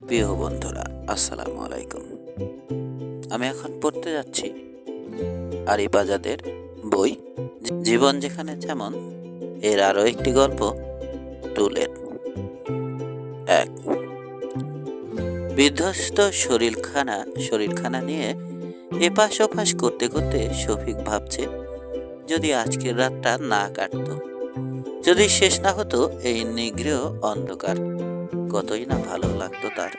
প্রিয় বন্ধুরা, আসসালামু আলাইকুম। আমি এখন পড়তে যাচ্ছি আরিফ আজাদের বই, জীবন যেখানে যেমন, এর আরও একটি গল্প টুলেট এক, বিধ্বস্ত শরীরখানা শরীরখানা নিয়ে এপাশ ওপাশ করতে করতে শফিক ভাবছে, যদি আজকের রাতটা না কাটতো, যদি শেষ না হতো এই নিগৃহ অন্ধকার। কতই না ভালো লাগতো তার।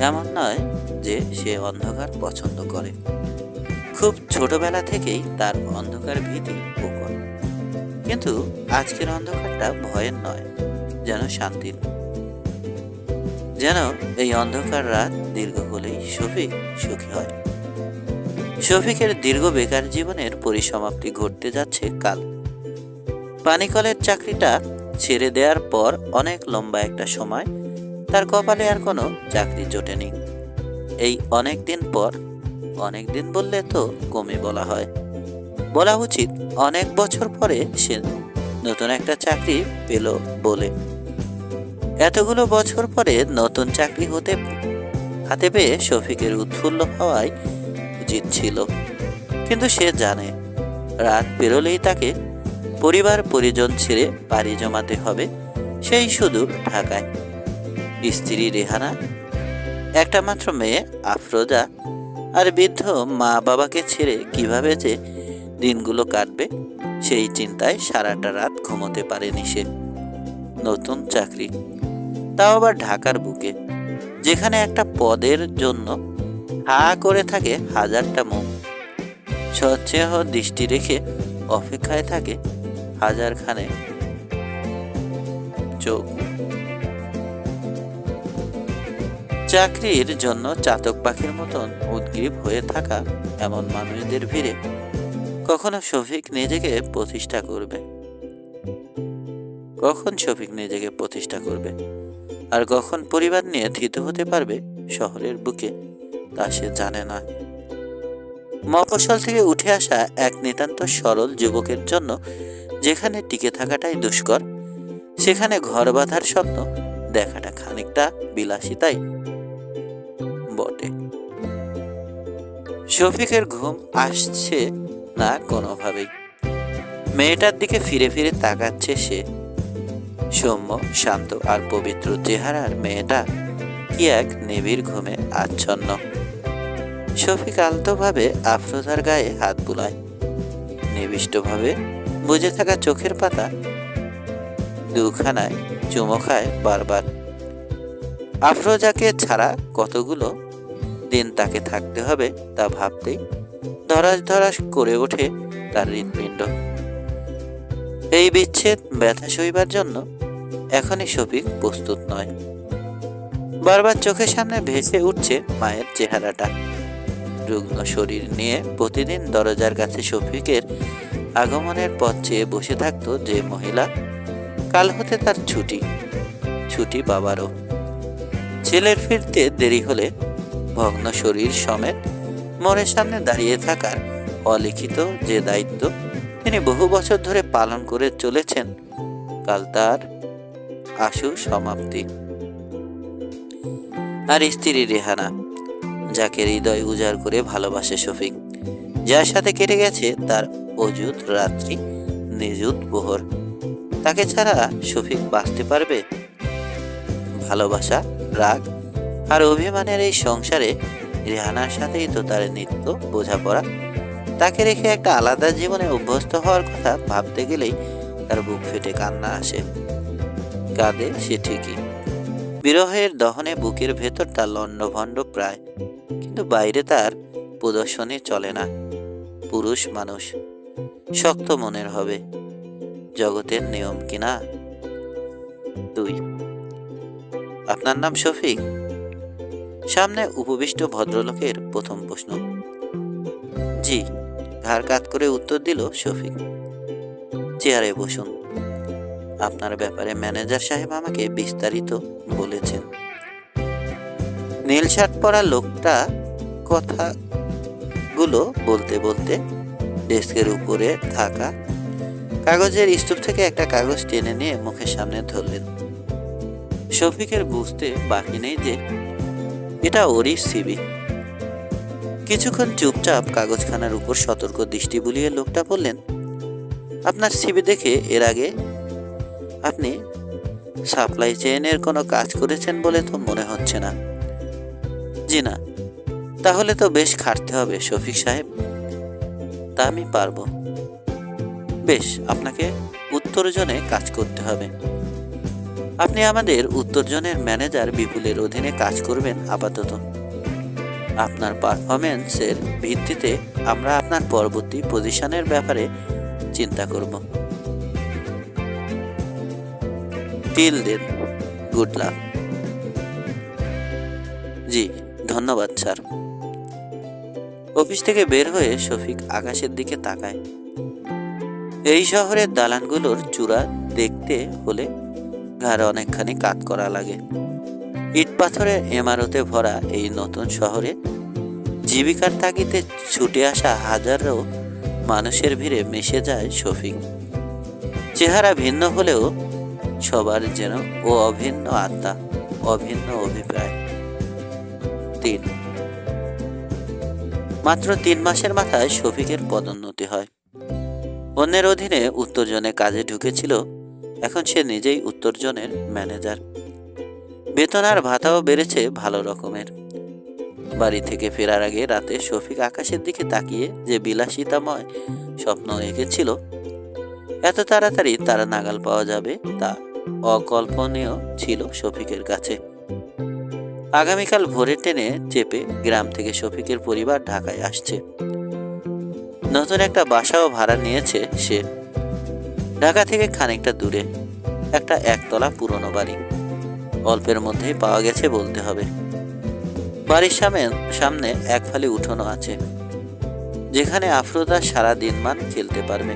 এমন নয় যে সে অন্ধকার পছন্দ করে। খুব ছোটবেলা থেকেই তার অন্ধকার ভীতি প্রকট কিন্তু আজকের অন্ধকারটা ভয়ের নয়, যেন শান্তির। যেন এই অন্ধকার রাত দীর্ঘ হলেই শফিক সুখী হয়। শফিকের দীর্ঘ বেকার জীবনের পরিসমাপ্তি ঘটতে যাচ্ছে কাল। পানিকলের চাকরিটা ছেড়ে দেওয়ার পর অনেক লম্বা একটা সময় তার কপালে আর কোনো চাকরি জোটেনি এই অনেক দিন পর, অনেক দিন বললে তো কমে বলা হয়। বলা উচিত, অনেক বছর পরে সে নতুন একটা চাকরি পেল বলে। এতগুলো বছর পরে নতুন চাকরি হতে, হাতে পেয়ে শফিকের উৎফুল্ল হওয়াই উচিত ছিল। কিন্তু সে জানে, রাত পেরোলেই তাকে পরিবার পরিজন ছেড়ে পাড়ি জমাতে হবে, সেই শুধু ঢাকায়। স্ত্রী রেহানা, একটা মাত্র মেয়ে, আফরোজা, আর বৃদ্ধ মা বাবাকে ছেড়ে কীভাবে যে দিনগুলো কাটবে, সেই চিন্তায় সারাটা রাত ঘুমোতে পারেনি সে। নতুন চাকরি, তাও আবার ঢাকার বুকে, যেখানে একটা পদের জন্য হা করে থাকে হাজারটা মুখ সচ্ছেহ দৃষ্টি রেখে অপেক্ষায় থাকে হাজারখানে চোখ। চাকরির জন্য চাতক পাখির মতন উদ্গ্রীব হয়ে থাকা এমন মানুষদের ভিড়ে কখনো শফিক নিজেকে প্রতিষ্ঠা করবে? কখন শফিক নিজেকে প্রতিষ্ঠা করবে? আর কখন পরিবার নিয়ে ধৃত হতে পারবে শহরের বুকে? তা সে জানে না। মফস্বল থেকে উঠে আসা এক নিতান্ত সরল যুবকের জন্য যেখানে টিকে থাকাটাই দুষ্কর, সেখানে ঘর বাঁধার স্বপ্ন দেখাটা খানিকটা বিলাসিতাই বটে। শফিকের ঘুম আসছে না কোনোভাবেই। মেয়েটার দিকে ফিরে ফিরে তাকাচ্ছে সে। সৌম্য, শান্ত আর পবিত্র চেহারার মেয়েটা কি এক নিবিড় ঘুমে আচ্ছন্ন। শফিক আলতোভাবে আফরোজার গায়ে হাত বুলায়। নিবিষ্টভাবে বুঝে থাকা চোখের পাতা দুখানায় চুমো খায় বারবার। আফরোজাকে ছাড়া কতগুলো দিন তাকে থাকতে হবে তা ভাবতেই ধরাস ধরাস করে ওঠে তার হৃৎপিণ্ড। এই বিচ্ছেদ ব্যথা সইবার জন্য এখনই শফিক প্রস্তুত নয়। বারবার চোখের সামনে ভেসে উঠছে মায়ের চেহারাটা। রুগ্ন শরীর নিয়ে প্রতিদিন দরজার কাছে শফিকের আগমনের পথ চেয়ে বসে থাকতো যে মহিলা, কাল হতে তার ছুটি। ছুটি বাবারও ছেলের ফিরতে দেরি হলে ভগ্ন শরীর সমেত মনের সামনে দাঁড়িয়ে থাকার অলিখিত যে দায়িত্ব তিনি বহু বছর ধরে পালন করে চলেছেন, কাল তার আশু সমাপ্তি। আর স্ত্রী রেহানা, যাকে হৃদয় উজাড় করে ভালোবাসে শফিক, যার সাথে কেটে গেছে তার অযুত রাত্রি, নিযুত প্রহর তাকে ছাড়া শফিক বাঁচতে পারবে? ভালোবাসা, রাগ আর অভিমানের এই সংসারে রেহানার সাথেই তো তার নিত্য বোঝাপড়া। তাকে রেখে একটা আলাদা জীবনে অভ্যস্ত হওয়ার কথা ভাবতে গেলেই তার বুক ফেটে কান্না আসে। কাঁদে সে ঠিকই। বিরহের দহনে বুকের ভেতরটা লণ্ডভণ্ড প্রায়। কিন্তু বাইরে তার প্রদর্শনী চলে না। পুরুষ মানুষ। শক্ত মনের হবে। জগতের নিয়ম কিনা দুই। আপনার নাম শফিক? সামনে উপবিষ্ট ভদ্রলোকের প্রথম প্রশ্ন। জি, ঘাড় কাত করে উত্তর দিল শফিক। চেয়ারে বসুন। আপনার ব্যাপারে ম্যানেজার সাহেব আমাকে বিস্তারিত বলেছেন। নীল শার্ট পরা লোকটা কথাগুলো বলতে বলতে ডেস্কের উপরে থাকা কাগজের স্তূপ থেকে একটা কাগজ টেনে নিয়ে মুখের সামনে ধরলেন। শফিকের বুঝতে বাকি নেই যে এটা ওরই সিবি কিছুক্ষণ চুপচাপ কাগজখানার উপর সতর্ক দৃষ্টি বুলিয়ে লোকটা বললেন, আপনার সিবি দেখে এর আগে আপনি সাপ্লাই চেইনের কোনো কাজ করেছেন বলে তো মনে হচ্ছে না। জি না, তাহলে তো বেশ খাটতে হবে, শফিক সাহেব। তা আমি পারব। বেশ, আপনাকে উত্তর জোনে কাজ করতে হবে। আপনি আমাদের উত্তর জোনের ম্যানেজার বিপুলের অধীনে কাজ করবেন আপাতত। আপনার পারফরমেন্সের ভিত্তিতে আমরা আপনার পরবর্তী পজিশনের ব্যাপারে চিন্তা করব। Till then good luck ji, ধন্যবাদ, স্যার। অফিস থেকে বের হয়ে শফিক আকাশের দিকে তাকায়। এই শহরের দালানগুলোর চূড়া দেখতে হলে ঘাড় অনেকখানি কাত করা লাগে। ইট পাথরের এমারতে ভরা এই নতুন শহরে জীবিকার তাগিদে ছুটে আসা হাজারো মানুষের ভিড়ে মিশে যায় শফিক। চেহারা ভিন্ন হলেও সবার যেন ও অভিন্ন আত্মা, অভিন্ন অভিপ্রায়। তিন। মাত্র তিন মাসের মাথায় শফিকের পদোন্নতি হয়। অন্যের অধীনে উত্তরজনে কাজে ঢুকেছিল এখন সে নিজেই উত্তরজনের ম্যানেজার। বেতন আর ভাতাও বেড়েছে ভালো রকমের। বাড়ি থেকে ফেরার আগে রাতে শফিক আকাশের দিকে তাকিয়ে যে বিলাসিতাময় স্বপ্ন এঁকেছিল, এত তাড়াতাড়ি তারা নাগাল পাওয়া যাবে তা অকল্পনীয় ছিল শফিকের কাছে। আগামীকাল ভোরে টেনে চেপে গ্রাম থেকে শফিকের পরিবার ঢাকায় আসছে। নতুন একটা বাসাও ভাড়া নিয়েছে সে। ঢাকা থেকে খানিকটা দূরে একটা একতলা পুরনো বাড়ি। অল্পের মধ্যেই পাওয়া গেছে বলতে হবে। বাড়ির সামনে সামনে এক ফালি উঠোনও আছে, যেখানে আফরোজা সারা দিনমান খেলতে পারবে।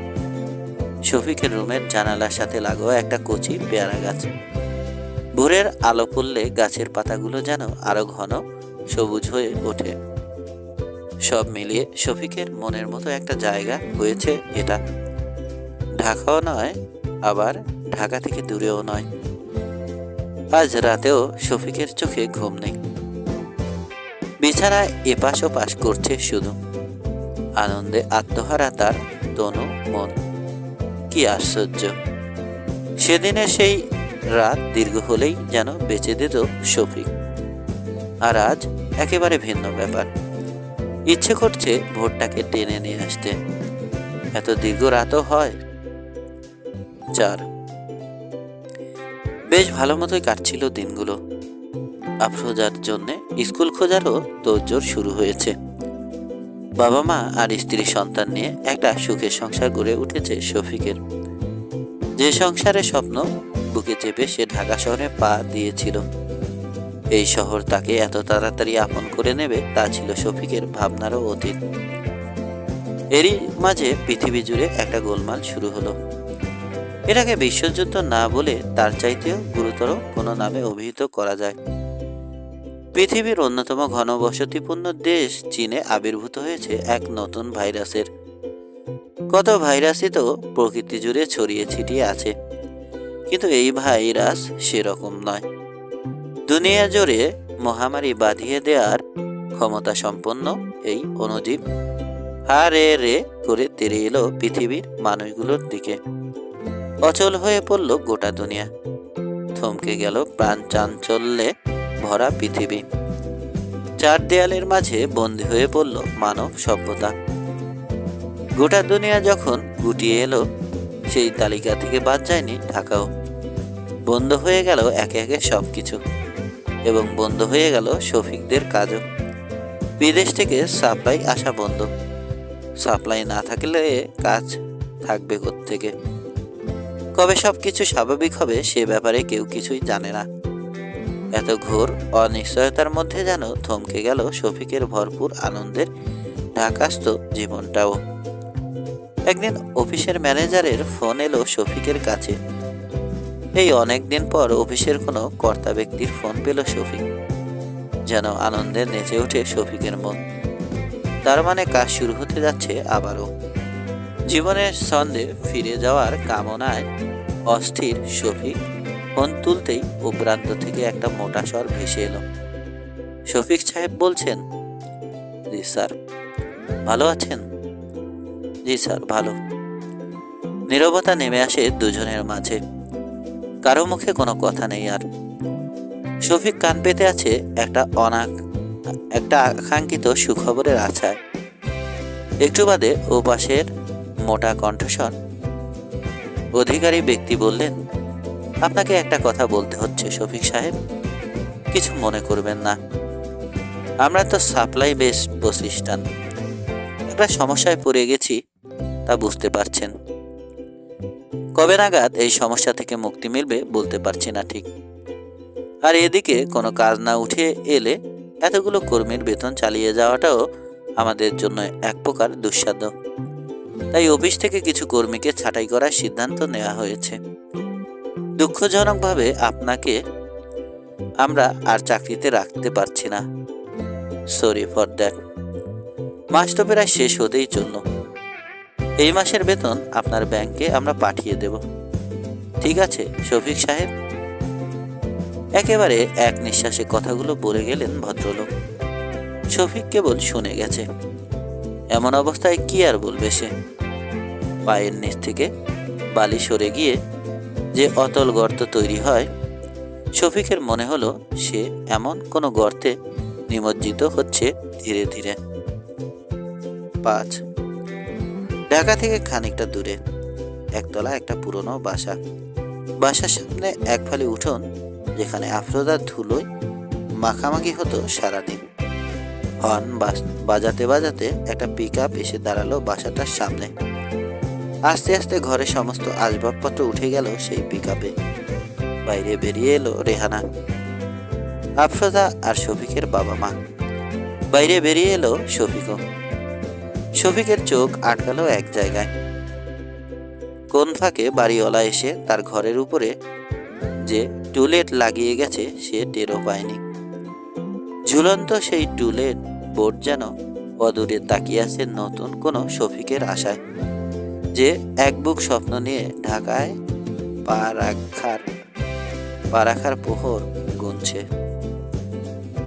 শফিকের রুমের জানালার সাথে লাগোয়া একটা কচি পেয়ারা গাছ। ভোরের আলো পড়লে গাছের পাতাগুলো যেন আরও ঘন, সবুজ হয়ে ওঠে। সব মিলিয়ে শফিকের মনের মতো একটা জায়গা হয়েছে এটা। ঢাকাও নয়, আবার ঢাকা থেকে দূরেও নয়। আজ রাতেও শফিকের চোখে ঘুম নেই। বিছানায় এপাশ ওপাশ করছে শুধু। আনন্দে আত্মহারা তার তনু মন। কি আশ্চর্য। সেদিনের সেই রাত দীর্ঘ হলেই যেন বেঁচে দিত শফিক। আর আজ একেবারে ভিন্ন ব্যাপার। ইচ্ছে করছে ভোরটাকে টেনে নিয়ে আসতে। এত দীর্ঘ রাতও হয় চার। বেশ ভালো মতোই কাটছিল দিনগুলো। আফরোজার জন্য স্কুল খোঁজারও তোড়জোড় শুরু হয়েছে। বাবা মা আর স্ত্রী সন্তান নিয়ে একটা সুখের সংসার গড়ে উঠেছে শফিকের। যে সংসারের স্বপ্ন বুকে চেপে সে ঢাকা শহরে পা দিয়েছিল। এই শহর তাকে এত তাড়াতাড়ি আপন করে নেবে তা ছিল শফিকের ভাবনারও অতীত। এরই মাঝে পৃথিবী জুড়ে একটা গোলমাল শুরু হলো। এটাকে বিশ্বযুদ্ধ না বলে তার চাইতেও গুরুতর কোনো নামে অভিহিত করা যায়। পৃথিবীর অন্যতম ঘনবসতিপূর্ণ দেশ চীনে আবির্ভূত হয়েছে এক নতুন ভাইরাসের। কত ভাইরাসই তো প্রকৃতি জুড়ে ছড়িয়ে ছিটিয়ে আছে, কিন্তু এই ভাইরাস সেরকম নয়। দুনিয়া জুড়ে মহামারী বাঁধিয়ে দেওয়ার ক্ষমতা সম্পন্ন এই অণুজীব। হা রে রে করে তেরে এলো পৃথিবীর মানুষগুলোর দিকে। অচল হয়ে পড়ল গোটা দুনিয়া। থমকে গেল প্রাণ চাঞ্চল্যে ভরা পৃথিবী। চার দেয়ালের মাঝে বন্দী হয়ে পড়ল মানব সভ্যতা। গোটা দুনিয়া যখন গুটিয়ে এলো, সেই তালিকা থেকে বাদ যায়নি ঢাকাও। বন্ধ হয়ে গেল একে একে সব কিছু এবং বন্ধ হয়ে গেল শফিকদের কাজও। বিদেশ থেকে সাপ্লাই আসা বন্ধ। সাপ্লাই না থাকলে কাজ থাকবে থেকে কবে সব কিছু স্বাভাবিক হবে সে ব্যাপারে কেউ কিছুই জানে না। এত ঘোর অনিশ্চয়তার মধ্যে যেন থমকে গেল শফিকের ভরপুর আনন্দের ঢাকাস্ত জীবনটাও। একদিন অফিসের ম্যানেজারের ফোন এলো শফিকের কাছে। এই অনেক দিন পর অফিসের কোনো কর্তা ব্যক্তির ফোন পেল শফিক। যেন আনন্দে নেচে ওঠে শফিকের মন। তার মানে কাজ শুরু হতে যাচ্ছে আবারও। জীবনের ছন্দে ফিরে যাওয়ার কামনায় অস্থির শফিক ফোন তুলতেই উপরান্ত থেকে একটা মোটা স্বর ভেসে এলো। শফিক সাহেব বলছেন, জি স্যার। ভালো আছেন? জি স্যার, ভালো। নীরবতা নেমে আসে দুজনের মাঝে। কারও মুখে কোনো কথা নেই আর। শফিক কান পেতে আছে একটা অনাক, একটা আকাঙ্ক্ষিত সুখবরের আশায় একটু বাদে ও পাশের মোটা কণ্ঠস্বর। অধিকারী ব্যক্তি বললেন, আপনাকে একটা কথা বলতে হচ্ছে, শফিক সাহেব। কিছু মনে করবেন না। আমরা তো সাপ্লাই বেস প্রতিষ্ঠান। একটা সমস্যায় পড়ে গেছি, তা বুঝতে পারছেন। কবে নাগাদ এই সমস্যা থেকে মুক্তি মিলবে বলতে পারছি না ঠিক। আর এদিকে কোনো কাজ না উঠে এলে এতগুলো কর্মীর বেতন চালিয়ে যাওয়াটাও আমাদের জন্য এক প্রকার দুঃসাধ্য। তাই অফিস থেকে কিছু কর্মীকে ছাঁটাই করার সিদ্ধান্ত নেওয়া হয়েছে। দুঃখজনকভাবে আপনাকে আমরা আর চাকরিতে রাখতে পারছি না। সরি ফর দ্যাট মাস তো প্রায় শেষ হতেই চলল। এই মাসের বেতন আপনার ব্যাংকে আমরা পাঠিয়ে দেব। ঠিক আছে, শফিক সাহেব? একেবারে এক নিঃশ্বাসে কথাগুলো বলে গেলেন ভদ্রলোক। শফিক কেবল শুনে গেছে। এমন অবস্থায় কি আর বলবে সে? পায়ের নিচ থেকে বালি সরে গিয়ে যে অতল গর্ত তৈরি হয়, শফিকের মনে হলো সে এমন কোনো গর্তে নিমজ্জিত হচ্ছে ধীরে ধীরে। পাঁচ। ঢাকা থেকে খানিকটা দূরে, একতলা একটা পুরনো বাসা। বাসার সামনে এক ফালি উঠোন, যেখানে আফরোদার ধুলোয় মাখামাখি হতো সারাদিন। হর্ন বাজাতে বাজাতে একটা পিক এসে দাঁড়াল বাসাটার সামনে। আস্তে আস্তে ঘরে সমস্ত আসবাবপত্র উঠে গেল সেই পিক বাইরে বেরিয়ে এলো রেহানা। আফরোজা আর শফিকের বাবা মা। বাইরে বেরিয়ে এলো শফিকও। শফিকের চোখ আটকালো এক জায়গায়। কোন ফাঁকে বাড়িওয়ালা এসে তার ঘরের উপরে যে টুলেট লাগিয়ে গেছে সে টেরও পায়নি। ঝুলন্ত সেই টুলেট বোর্ড যেন অদূরে তাকিয়ে আছে নতুন কোনো শফিকের আশায়, যে এক বুক স্বপ্ন নিয়ে ঢাকায় পা রাখার পা রাখার প্রহর গুনছে।